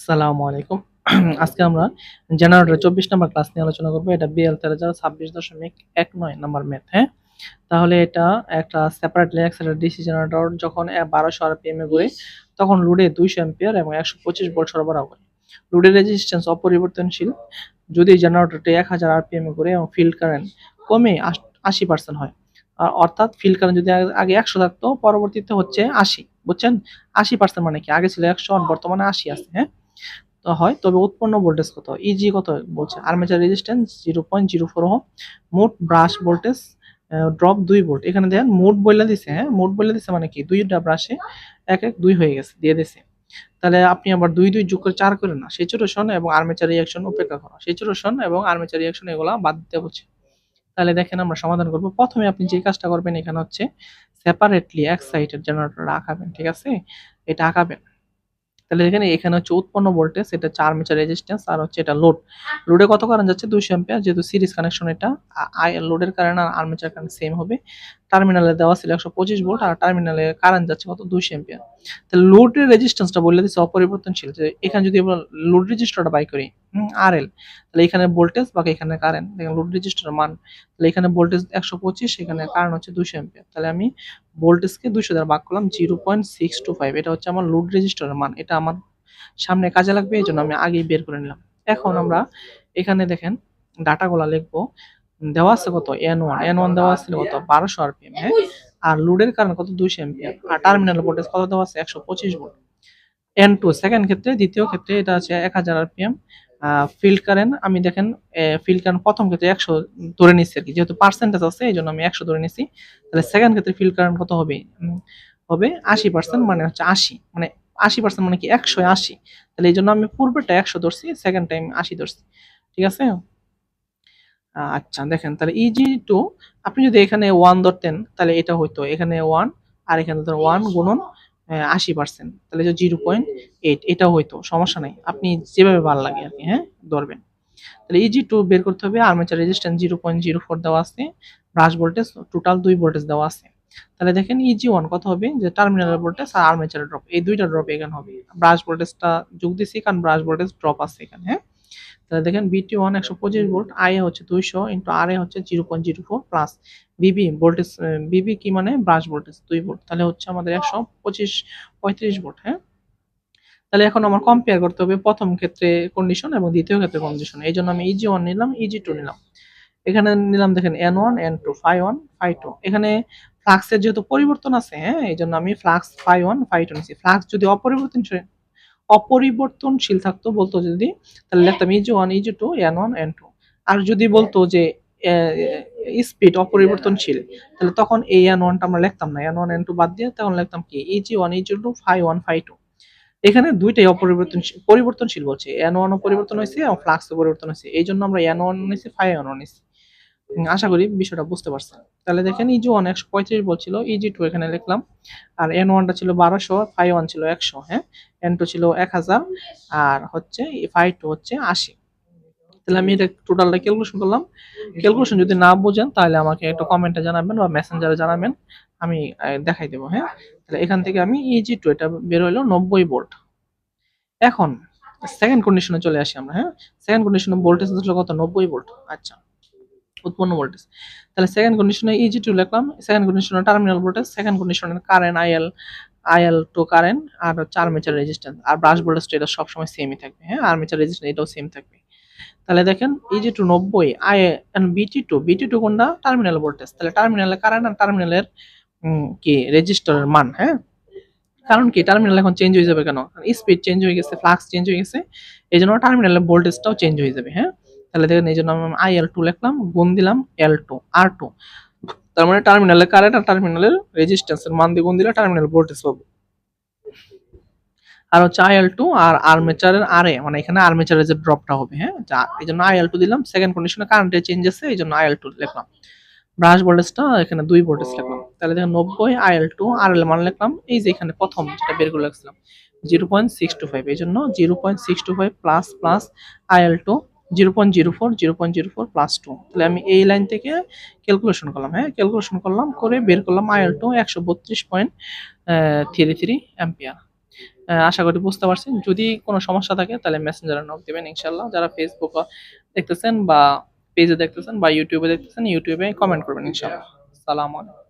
আসসালামু আলাইকুম। আজকে আমরা জেনারেটরের চব্বিশ নম্বর ক্লাস নিয়ে আলোচনা করব। এটা বিএল তেরো হাজার ছাব্বিশ দশমিক এক নয় নম্বর ম্যাথ হ্যাঁ? তাহলে এটা একটা সেপারেটলি অ্যাক্সেলের ডিসি জেনারেটর যখন বারোশো আরপিএম এ ঘুরে, তখন লোডে দুইশো এম্পিয়ার এবং একশো পঁচিশ ভোল্ট সরবরাহ করে। লোডের রেজিস্ট্যান্স অপরিবর্তনশীল। যদি জেনারেটরটি এক হাজার আরপিএম এ ঘুরে এবং ফিল্ড কারেন্ট কমে আশি পার্সেন্ট হয়, আর অর্থাৎ ফিল্ড কারেন্ট যদি আগে- একশো থাকতো, পরবর্তীতে হচ্ছে আশি, বুঝছেন? আশি পার্সেন্ট মানে কি? আগে ছিল একশো, আর বর্তমানে আশি আছে হ্যাঁ? তো হয়। তবে উৎপন্ন ভোল্টেজ কত? ইজি কত বলছে? Armature resistance zero point zero four ohm মোট ব্রাশ ভোল্টেজ ড্রপ দুই ভোল্ট এখানে দেখেন, মোট বলে দিছে হ্যাঁ? মোট বলে দিছে মানে কি? দুইটা ব্রাশে এক এক দুই হয়ে গেছে, দিয়ে দিছে। তাহলে আপনি আবার দুই দুই যোগ করে চার করেন না। সেচুরেশন এবং আর্মেচার রিয়াকশন উপেক্ষা করো। সেচুরেশন এবং আর্মেচার রিয়াকশন এগুলা বাদ দিতে বলছে। তাহলে দেখেন আমরা সমাধান করব। প্রথমে আপনি যে কাজটা করবেন এখানে হচ্ছে সেপারেটলি এক সাইডের জেনারেটর আঁকাবেন, ঠিক আছে? এটা আঁকাবেন। তাহলে দেখেন এখানে হচ্ছে উৎপন্ন ভোল্টেজ এটা চার মিটার রেজিস্ট্যান্স আর হচ্ছে এটা লোড লোডে কত কারণ যাচ্ছে? দুইশো এম্পিয়ার যেহেতু সিরিজ কানেকশন এটা লোডের কারণে আর আর্মেচার কারণ সেম হবে। টার্মিনালে দেওয়া ছিল একশো পঁচিশ ভোল্ট আর টার্মিনালে কারেন্ট যাচ্ছে কত? দুইশো এম্পিয়ার তাহলে লোডের রেজিস্ট্যান্সটা বলে দিচ্ছে অপরিবর্তনশীল যে এখানে যদি আমরা লোড রেজিস্টারটা বাই করি আর এল তাহলে এখানে ভোল্টেজ বা এখানে কারেন্ট দেখেন লোড রেজিস্টার মান তাহলে এখানে ভোল্টেজ একশো পঁচিশ এখানে কারেন্ট হচ্ছে দুইশো এম্পিয়ার তাহলে আমি ভোল্টেজকে দুইশো দ্বারা ভাগ করলাম zero point six two five এটা হচ্ছে আমার লোড রেজিস্টারের মান এটা আমার সামনে কাজে লাগবে এই জন্য আমি আগেই বের করে নিলাম। এখন আমরা এখানে দেখেন ডাটাগুলা লিখব দেওয়া আছে কত এন ওয়ান এন ওয়ান দেওয়া আছে কত? বারোশো আরপিএম হ্যাঁ আর লোডের কারণে কত? দুইশো এম্পিয়ার আর টার্মিনাল ভোল্টেজ কত দেওয়া আছে একশো পঁচিশ ভোল্ট এন টু সেকেন্ড ক্ষেত্রে দ্বিতীয় ক্ষেত্রে এটা আছে এক হাজার আরপিএম ফিল্ড কারেন্ট আমি দেখেন ফিল্ড কারেন্ট প্রথম ক্ষেত্রে একশো ধরে নিচ্ছি আর কি। যেহেতু পার্সেন্টেজ আছে এই জন্য আমি একশো ধরে নিচ্ছি তাহলে সেকেন্ড ক্ষেত্রে ফিল্ড কারেন্ট কত হবে? হবে আশি পার্সেন্ট মানে হচ্ছে আশি। মানে আশি পার্সেন্ট মানে কি? একশো আশি। তাহলে এই জন্য আমি পূর্বেটা একশো ধরছি সেকেন্ড টাইম আশি ধরছি। ঠিক আছে? আচ্ছা দেখেন, তাহলে ইজি টু আপনি যদি এখানে ওয়ান ধরতেন, তাহলে এটা হইতো। এখানে ওয়ান আর এখানে ধর ওয়ান গুণন আশি পার্সেন্ট তাহলে যে জিরো পয়েন্ট এইট এটাও হইতো, সমস্যা নাই। আপনি যেভাবে ভালো লাগে আর কি হ্যাঁ? ধরবেন। তাহলে ইজি টু বের করতে হবে armature resistance zero point zero four দেওয়া আছে ব্রাশ ভোল্টেজ টোটাল দুই ভোল্টেজ দেওয়া আছে। তাহলে দেখেন ইজি ওয়ান কত হবে? যে টার্মিনাল ভোল্টেজ আর আর্মেচার ড্রপ এই দুইটা ড্রপ এখানে হবে। ব্রাশ ভোল্টেজটা যোগ দিছি, কারণ ব্রাশ ভোল্টেজ ড্রপ আছে এখানে হ্যাঁ? তাহলে দেখেন বিটি ওয়ান একশো পঁচিশ ভোল্ট আই হচ্ছে দুইশো ইন্টু আর এ হচ্ছে zero point zero four plus BB voltage BB কি মানে? ব্রাশ ভোল্টেজ দুই ভোল্ট তাহলে হচ্ছে আমাদের একশো পঁচিশ পঁয়ত্রিশ ভোল্ট হ্যাঁ? তাহলে এখন আমার কম্পেয়ার করতে হবে প্রথম ক্ষেত্রে কন্ডিশন এবং দ্বিতীয় ক্ষেত্রে কন্ডিশন এই জন্য আমি ইজি ওয়ান নিলাম ইজি টু নিলাম। এখানে নিলাম দেখেন N one N two phi one phi two এখানে ফ্লাক্সের যেহেতু পরিবর্তন আছে হ্যাঁ? এই জন্য আমি flux phi one phi two নিচ্ছি ফ্লাক্স যদি অপরিবর্তনশীল অপরিবর্তনশীল থাকতো বলতো যদি তাহলে লিখতাম Eg one Eg two N one N two আর যদি বলতো যে স্পিড অপরিবর্তনশীল তাহলে তখন এই এন ওয়ানটা আমরা লিখতাম না। এন ওয়ান এন টু বাদ দিয়ে তখন লিখতাম কি? Eg one Eg two phi one phi two এখানে দুইটাই অপরিবর্তনশীল পরিবর্তনশীল বলছে। এন ওয়ানও পরিবর্তন হয়েছে এবং ফ্লাক্সও পরিবর্তন হয়েছে এই জন্য আমরা এন ওয়ান নিয়েছি ফাই ওয়ান নিয়েছি আশা করি বিষয়টা বুঝতে পারছেন। তাহলে দেখেন ইজি ওয়ান একশো পঁয়ত্রিশ বলছিল ইজি টু এখানে লিখলাম, আর এন ওয়ানটা ছিল বারোশো ফাই ওয়ান ছিল একশো হ্যাঁ? এন টু ছিল এক হাজার, আর হচ্ছে ফাই টু হচ্ছে আশি। তাহলে আমি এটা টোটালটা ক্যালকুলেশন করলাম। ক্যালকুলেশন যদি না বোঝেন, তাহলে আমাকে একটা কমেন্টে জানাবেন বা মেসেঞ্জারে জানাবেন, আমি দেখাই দেবো হ্যাঁ? তাহলে এখান থেকে আমি ইজি টু এটা বের হইল নব্বই ভোল্ট এখন সেকেন্ড কন্ডিশনে চলে আসি আমরা হ্যাঁ? সেকেন্ড কন্ডিশনে ভোল্টেজ হচ্ছে কত? নব্বই ভোল্ট আচ্ছা। উৎপন্ন ভোল্টেজ তাহলে সেকেন্ড কন্ডিশনে ইজি টু লিখলাম সেকেন্ড কন্ডিশনে টার্মিনাল ভোল্টেজ সেকেন্ড কন্ডিশনে current IL IL two current আর হচ্ছে আর্মেচার রেজিস্ট্যান্স আর ব্রাশ ভোল্টেজটা এটা সবসময় সেমই থাকবে হ্যাঁ? আর্মেচার রেজিস্ট্যান্স এটাও সেম থাকবে। তাহলে দেখেন ইজি টু নব্বই I BT two BT two কোনটা? টার্মিনাল ভোল্টেজ তাহলে টার্মিনালে কারেন্ট আর টার্মিনালের কি রেজিস্টারের মান হ্যাঁ? কারণ কি টার্মিনাল এখন চেঞ্জ হয়ে যাবে কেন? স্পিড চেঞ্জ হয়ে গেছে ফ্লাক্স চেঞ্জ হয়ে গেছে এই জন্য টার্মিনালের ভোল্টেজটাও চেঞ্জ হয়ে যাবে হ্যাঁ? তাহলে দেখেন এই জন্য আমি আই এল টু লিখলাম, গুণ দিলাম এল টু আর টু তার মানে টার্মিনালের কারেন্ট আর টার্মিনালের রেজিস্ট্যান্সের মান দিয়ে গুণ দিলে টার্মিনাল ভোল্টেজ পাবো। আর হচ্ছে আই এল টু আর আর্মেচারের আর এ মানে এখানে আর্মেচারের যে ড্রপটা হবে হ্যাঁ? এই জন্য আই এল টু দিলাম সেকেন্ড কন্ডিশনে কারেন্টের চেঞ্জ আছে এই জন্য আই এল টু লিখলাম। ব্রাশ ভোল্টেজটা এখানে দুই ভোল্টেজ লিখলাম। তাহলে দেখেন নব্বই আই এল টু আর এল মান লিখলাম, এই যে এখানে প্রথম যেটা বের করে লিখছিলাম zero point six two five এই জন্য zero point six two five plus plus IL two zero point zero four, zero point zero four plus two তাহলে আমি এই লাইন থেকে ক্যালকুলেশন করলাম হ্যাঁ? ক্যালকুলেশন করলাম, করে বের করলাম আইএল টু একশো বত্রিশ পয়েন্ট থ্রি থ্রি অ্যাম্পিয়ার আশা করি বুঝতে পারছেন। যদি কোনো সমস্যা থাকে, তাহলে মেসেঞ্জারে নক দেবেন ইনশাল্লাহ যারা ফেসবুক দেখতেছেন বা পেজে দেখতেছেন বা ইউটিউবে দেখতেছেন ইউটিউবে কমেন্ট করবেন ইনশাল্লাহ সালাম আলাইকুম।